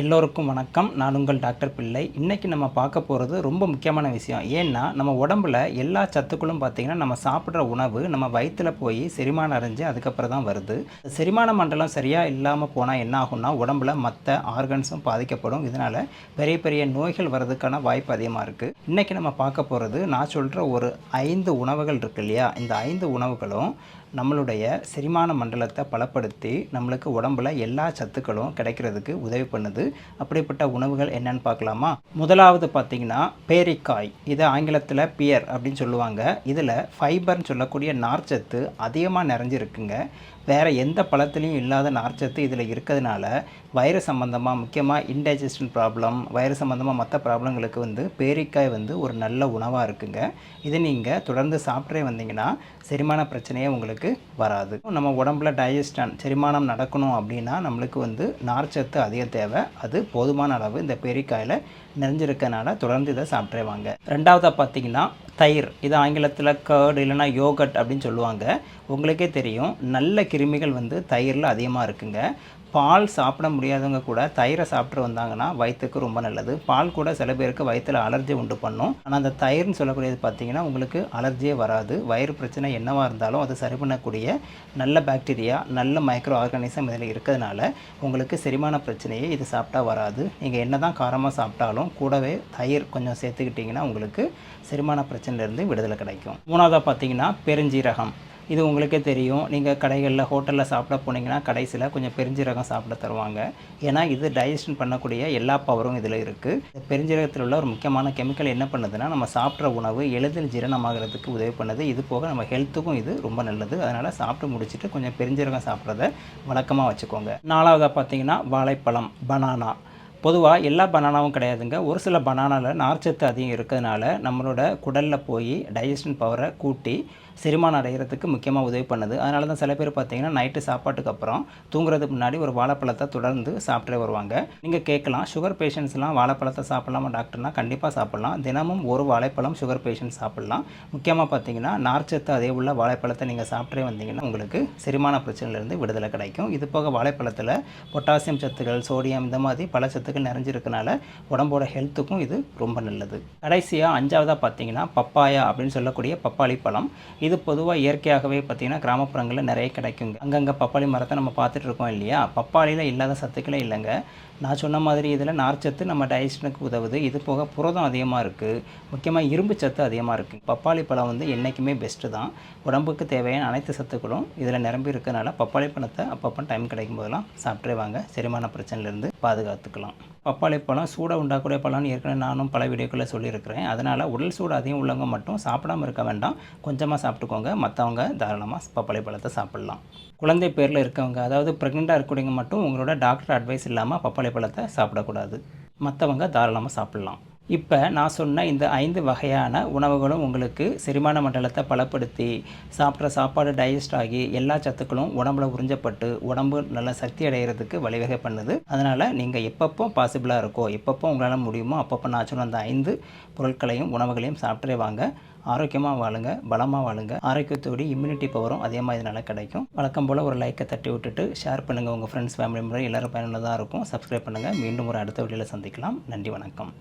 எல்லோருக்கும் வணக்கம். நான் உங்கள் டாக்டர் பிள்ளை. இன்றைக்கி நம்ம பார்க்க போகிறது ரொம்ப முக்கியமான விஷயம். ஏன்னா நம்ம உடம்புல எல்லா சத்துக்களும் பார்த்திங்கன்னா நம்ம சாப்பிட்ற உணவு நம்ம வயிற்றில் போய் செரிமானம் அடைஞ்சு அதுக்கப்புறம் தான் வருது. செரிமான மண்டலம் சரியாக இல்லாமல் போனால் என்ன ஆகும்னா உடம்புல மற்ற ஆர்கன்ஸும் பாதிக்கப்படும். இதனால் பெரிய பெரிய நோய்கள் வர்றதுக்கான வாய்ப்பு அதிகமாக இருக்குது இன்றைக்கி நம்ம பார்க்க போகிறது நான் சொல்கிற ஒரு ஐந்து உணவுகள் இருக்கு இல்லையா? இந்த ஐந்து உணவுகளும் நம்மளுடைய செரிமான மண்டலத்தை பலப்படுத்தி நம்மளுக்கு உடம்புல எல்லா சத்துக்களும் கிடைக்கிறதுக்கு உதவி பண்ணுது. அப்படிப்பட்ட உணவுகள் என்னன்னு பார்க்கலாமா? முதலாவது பார்த்தீங்கன்னா பேரிக்காய். இது ஆங்கிலத்தில் பியர் அப்படின்னு சொல்லுவாங்க. இதில் ஃபைபர்னு சொல்லக்கூடிய நார்ச்சத்து அதிகமாக நிறைஞ்சிருக்குங்க. வேறு எந்த பழத்துலேயும் இல்லாத நார்ச்சத்து இதில் இருக்கிறதுனால வயிறு சம்மந்தமாக முக்கியமாக இன்டைஜஷன் ப்ராப்ளம் வயிறு சம்மந்தமாக மற்ற ப்ராப்ளங்களுக்கு வந்து பேரிக்காய் வந்து ஒரு நல்ல உணவாக இருக்குங்க. இது நீங்கள் தொடர்ந்து சாப்பிட்றே வந்தீங்கன்னா செரிமான பிரச்சனையை உங்களுக்கு வராது. நம்ம உடம்புல டைஜஸ்டன் செரிமானம் நடக்கணும் அப்படின்னா நம்மளுக்கு வந்து நார்ச்சத்து அதிக தேவை. அது போதுமான அளவு இந்த பேரிக்காயில் நிறைஞ்சிருக்கனால தொடர்ந்து இதை சாப்பிட்றேவாங்க ரெண்டாவதாக பார்த்தீங்கன்னா தயிர். இது ஆங்கிலத்தில் கர்டு இல்லைனா யோகட் அப்படின்னு சொல்லுவாங்க. உங்களுக்கே தெரியும். நல்ல கிருமிகள் வந்து தயிரில் அதிகமாக இருக்குங்க. பால் சாப்பிட முடியாதவங்க கூட தயிரை சாப்பிட்டு வந்தாங்கன்னா வயிற்றுக்கு ரொம்ப நல்லது. பால் கூட சில பேருக்கு வயிற்றில் அலர்ஜி உண்டு பண்ணும். ஆனால் அந்த தயிர்னு சொல்லக்கூடியது பார்த்தீங்கன்னா உங்களுக்கு அலர்ஜியே வராது. வயிறு பிரச்சனை என்னவாக இருந்தாலும் அதை சரி பண்ணக்கூடிய நல்ல பாக்டீரியா நல்ல மைக்ரோ ஆர்கானிசம் இதில் இருக்கிறதுனால உங்களுக்கு செரிமான பிரச்சனையே இது சாப்பிட்டா வராது. நீங்கள் என்ன தான் காரமாக சாப்பிட்டாலும் கூடவே தயிர் கொஞ்சம் சேர்த்துக்கிட்டிங்கன்னா உங்களுக்கு செரிமான பிரச்சனை பிரச்சனையிலேருந்து விடுதலை கிடைக்கும். மூணாவதாக பார்த்தீங்கன்னா பெருஞ்சீரகம். இது உங்களுக்கே தெரியும். நீங்கள் கடைகளில் ஹோட்டலில் சாப்பிட போனீங்கன்னா கடைசியில் கொஞ்சம் பெருஞ்சீரகம் சாப்பிட தருவாங்க. ஏன்னா இது டைஜஷன் பண்ணக்கூடிய எல்லா பவரும் இதில் இருக்குது பெருஞ்சீரகத்தில் உள்ள ஒரு முக்கியமான கெமிக்கல் என்ன பண்ணுதுன்னா நம்ம சாப்பிட்ற உணவு எளிதில் ஜீரணமாகிறதுக்கு உதவி பண்ணுது. இது போக நம்ம ஹெல்த்துக்கும் இது ரொம்ப நல்லது. அதனால் சாப்பிட்டு முடிச்சுட்டு கொஞ்சம் பெருஞ்சீரகம் சாப்பிட்றத வழக்கமாக வச்சுக்கோங்க. நாலாவதாக பார்த்தீங்கன்னா வாழைப்பழம் பனானா பொதுவாக எல்லா பனானாவும் கிடையாதுங்க. ஒரு சில பனானாவில் நார்ச்சத்து அதிகம் இருக்கிறதுனால நம்மளோட குடலில் போய் டைஜஷன் பவரை கூட்டி செரிமானம் அடைகிறதுக்கு முக்கியமாக உதவி பண்ணுது. அதனால தான் சில பேர் பார்த்தீங்கன்னா நைட்டு சாப்பாட்டுக்கு அப்புறம் தூங்குறதுக்கு முன்னாடி ஒரு வாழைப்பழத்தை தொடர்ந்து சாப்பிட்டே வருவாங்க. நீங்கள் கேட்கலாம் சுகர் பேஷண்ட்ஸ்லாம் வாழைப்பழத்தை சாப்பிடலாமா? டாக்டர்னா கண்டிப்பாக சாப்பிட்லாம். தினமும் ஒரு வாழைப்பழம் சுகர் பேஷண்ட் சாப்பிட்லாம். முக்கியமாக பார்த்தீங்கன்னா நார்ச்சத்து அதே உள்ள வாழைப்பழத்தை நீங்கள் சாப்பிட்டே வந்தீங்கன்னா உங்களுக்கு செரிமான பிரச்சனையிலேருந்து விடுதலை கிடைக்கும். இது போக வாழைப்பழத்தில் பொட்டாசியம் சத்துக்கள் சோடியம் இந்த மாதிரி பல சத்துக்கள் நிறைஞ்சிருக்கனால உடம்போட ஹெல்த்துக்கும் இது ரொம்ப நல்லது. கடைசியாக அஞ்சாவதாக பார்த்தீங்கன்னா பப்பாயா அப்படின்னு சொல்லக்கூடிய பப்பாளி பழம். இது பொதுவாக இயற்கையாகவே பார்த்திங்கன்னா கிராமப்புறங்களில் நிறைய கிடைக்குங்க. அங்கங்கே பப்பாளி மரத்தை நம்ம பார்த்துட்டு இருக்கோம் இல்லையா? பப்பாளியில் இல்லாத சத்துக்களே இல்லைங்க. நான் சொன்ன மாதிரி இதில் நார்ச்சத்து நம்ம டைஜஷனுக்கு உதவுது. இது போக புரதம் அதிகமாக இருக்குது முக்கியமாக இரும்பு சத்து அதிகமாக இருக்குது பப்பாளி பழம் வந்து என்றைக்குமே பெஸ்ட்டு தான். உடம்புக்கு தேவையான அனைத்து சத்துக்களும் இதில் நிரம்பி இருக்கிறனால பப்பாளி பழத்தை அப்பப்போ டைம் கிடைக்கும் போதெல்லாம் சாப்பிட்டே வாங்க செரிமான பிரச்சனையிலேருந்து பாதுகாத்துக்கலாம். பப்பாளி பழம் சூடாக உண்டாக்கூடிய பழம்னு ஏற்கனவே நானும் பல வீடியோக்களில் சொல்லியிருக்கிறேன். அதனால் உடல் சூடு அதிகம் உள்ளவங்க மட்டும் சாப்பிடாம இருக்க வேண்டாம். கொஞ்சமாக சாப்பிட்டுக்கோங்க. மற்றவங்க தாராளமாக பப்பாளி பழத்தை சாப்பிட்லாம். குழந்தை பேரில் இருக்கவங்க அதாவது ப்ரெக்னெண்ட்டாக இருக்கக்கூடியவங்க மட்டும் உங்களோட டாக்டர் அட்வைஸ் இல்லாமல் பப்பாளி பழத்தை சாப்பிடக்கூடாது. மற்றவங்க தாராளமாக சாப்பிட்லாம். இப்போ நான் சொன்ன இந்த ஐந்து வகையான உணவுகளும் உங்களுக்கு செரிமான மண்டலத்தை பலப்படுத்தி சாப்பிட்ற சாப்பாடு டைஜஸ்ட் ஆகி எல்லா சத்துக்களும் உடம்புல உறிஞ்சப்பட்டு உடம்பு நல்ல சக்தி அடைகிறதுக்கு வழிவகை பண்ணுது. அதனால் நீங்கள் எப்பப்போ பாசிபிளாக இருக்கோ எப்பப்போ உங்களால் முடியுமோ அப்பப்போ நான் சொன்ன அந்த ஐந்து பொருட்களையும் உணவுகளையும் சாப்பிட்டே வாங்க. ஆரோக்கியமாக வாழுங்க பலமாக வாழுங்க. ஆரோக்கியத்தோடு இம்யூனிட்டி பவரும் அதே மாதிரி இதனால் கிடைக்கும். வழக்கம் போல் ஒரு லைக்கை தட்டி விட்டுட்டு ஷேர் பண்ணுங்கள் உங்கள் ஃப்ரெண்ட்ஸ் ஃபேமிலி மெம்பர் எல்லோரும் பயனுள்ளதாக இருக்கும். சப்ஸ்கிரைப் பண்ணுங்கள் மீண்டும் ஒரு அடுத்த வீடியோவில் சந்திக்கலாம். நன்றி வணக்கம்.